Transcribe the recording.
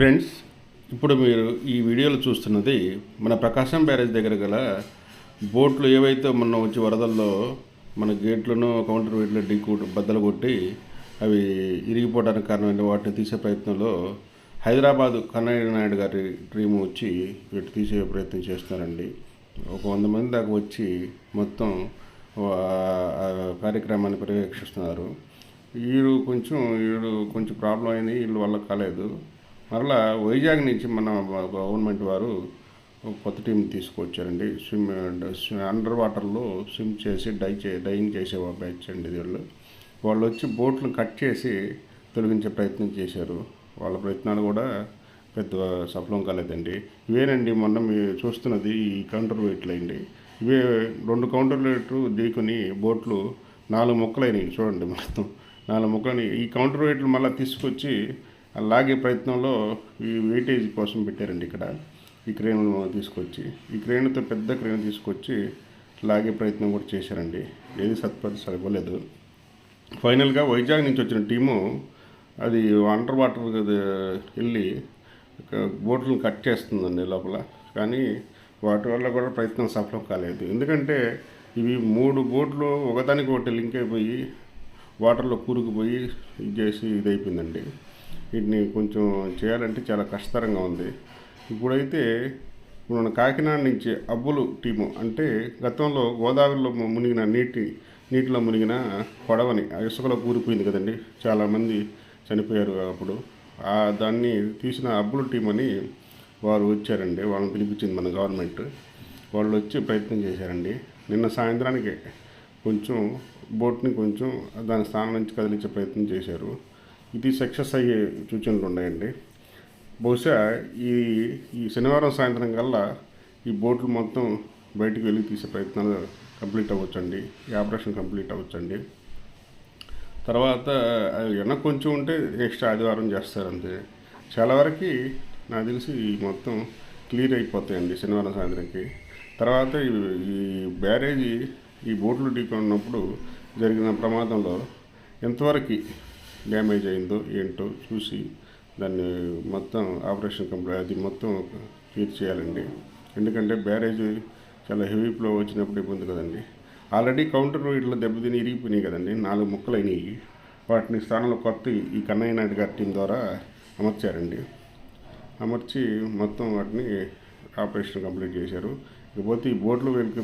Friends ఇప్పుడు మీరు ఈ వీడియోలో చూస్తున్నది మన ప్రకాశం బ్యారేజ్ దగ్గర గల బోట్లు ఏవైతే మొన్న వచ్చి వరదల్లో మన గేట్లను కౌంటర్ వెయిట్లో డీ బద్దలు కొట్టి అవి ఇరిగిపోవడానికి కారణమైన వాటిని తీసే ప్రయత్నంలో హైదరాబాదు కన్నయ్య నాయుడు గారి టీము వచ్చి వీటి తీసే ప్రయత్నం చేస్తున్నారండి. ఒక వంద మంది దాకా వచ్చి మొత్తం కార్యక్రమాన్ని పర్యవేక్షిస్తున్నారు. వీడు కొంచెం వీడు కొంచెం ప్రాబ్లం అయింది వీళ్ళ వల్ల కాలేదు. మరలా వైజాగ్ నుంచి మన గవర్నమెంట్ వారు కొత్త టీం తీసుకొచ్చారండి. స్విమ్ అండర్ వాటర్లో స్విమ్ చేసి డై చే డైన్ చేసే బ్యాచ్ అండి వీళ్ళు. వాళ్ళు వచ్చి బోట్లు కట్ చేసి తొలగించే ప్రయత్నం చేశారు. వాళ్ళ ప్రయత్నాలు కూడా పెద్ద సఫలం కాలేదండి. ఇవేనండి మొన్న మీరు చూస్తున్నది ఈ కౌంటర్ వెయిట్లు అండి ఇవే రెండు కౌంటర్ వెయిట్లు దిగుకొని బోట్లు నాలుగు మొక్కలైనవి చూడండి మొత్తం. నాలుగు ముక్కలని ఈ కౌంటర్ వెయిట్లు మళ్ళీ తీసుకొచ్చి లాగే ప్రయత్నంలో ఈ వెయిటేజ్ కోసం పెట్టారండి ఇక్కడ. ఈ క్రేన్ తీసుకొచ్చి ఈ క్రేన్తో పెద్ద క్రేన్ తీసుకొచ్చి లాగే ప్రయత్నం కూడా చేశారండి. ఏది సత్పరి సరిపోలేదు. ఫైనల్గా వైజాగ్ నుంచి వచ్చిన టీము అది అండర్ వాటర్ వెళ్ళి బోట్లను కట్ చేస్తుందండి లోపల. కానీ వాటి వల్ల కూడా ప్రయత్నం సఫలం కాలేదు. ఎందుకంటే ఇవి మూడు బోట్లు ఒకదానికి ఒకటి లింక్ అయిపోయి వాటర్లో కూరుకుపోయి ఇది చేసి ఇదైపోయిందండి. వీటిని కొంచెం చేయాలంటే చాలా కష్టతరంగా ఉంది. ఇప్పుడైతే ఇప్పుడు మన కాకినాడ నుంచి అబ్బులు టీము అంటే గతంలో గోదావరిలో మునిగిన నీటి నీటిలో మునిగిన పడవని ఆ ఇసుకలో కూరిపోయింది కదండి. చాలామంది చనిపోయారు అప్పుడు. ఆ దాన్ని తీసిన అబ్బులు టీం అని వారు వచ్చారండి. వాళ్ళని పిలిపించింది మన గవర్నమెంట్. వాళ్ళు వచ్చి ప్రయత్నం చేశారండి. నిన్న సాయంత్రానికి కొంచెం బోట్ని కొంచెం దాని స్థానం నుంచి కదిలించే ప్రయత్నం చేశారు. ఇది సక్సెస్ అయ్యే సూచనలు ఉన్నాయండి. బహుశా ఈ ఈ శనివారం సాయంత్రం కల్లా ఈ బోట్లు మొత్తం బయటికి వెళ్ళి తీసే ప్రయత్నాలు కంప్లీట్ అవ్వచ్చండి. ఈ ఆపరేషన్ కంప్లీట్ అవ్వచ్చండి. తర్వాత వెనక కొంచెం ఉంటే నెక్స్ట్ ఆదివారం చేస్తారంతే. చాలా వరకు నాకు తెలిసి ఈ మొత్తం క్లియర్ అయిపోతాయండి శనివారం సాయంత్రంకి. తర్వాత ఈ- ఈ బ్యారేజీ ఈ బోట్లు ఢీకొన్నప్పుడు జరిగిన ప్రమాదంలో ఎంతవరకు డ్యామేజ్ అయిందో ఏంటో చూసి దాన్ని మొత్తం ఆపరేషన్ కంప్లీట్ అది మొత్తం క్లియర్ చేయాలండి. ఎందుకంటే బ్యారేజ్ చాలా హెవీ ఫ్లో వచ్చినప్పుడు ఇబ్బంది కదండి. ఆల్రెడీ కౌంటర్ ఇట్లా దెబ్బతిని ఇరిగిపోయినాయి కదండి. నాలుగు ముక్కలు అయినాయి వాటిని స్థానంలో కొత్త ఈ కన్నయ్య నాయుడు గారి టీం ద్వారా అమర్చారండి. అమర్చి మొత్తం వాటిని ఆపరేషన్ కంప్లీట్ చేశారు. ఇకపోతే ఈ బోట్లు వెలికి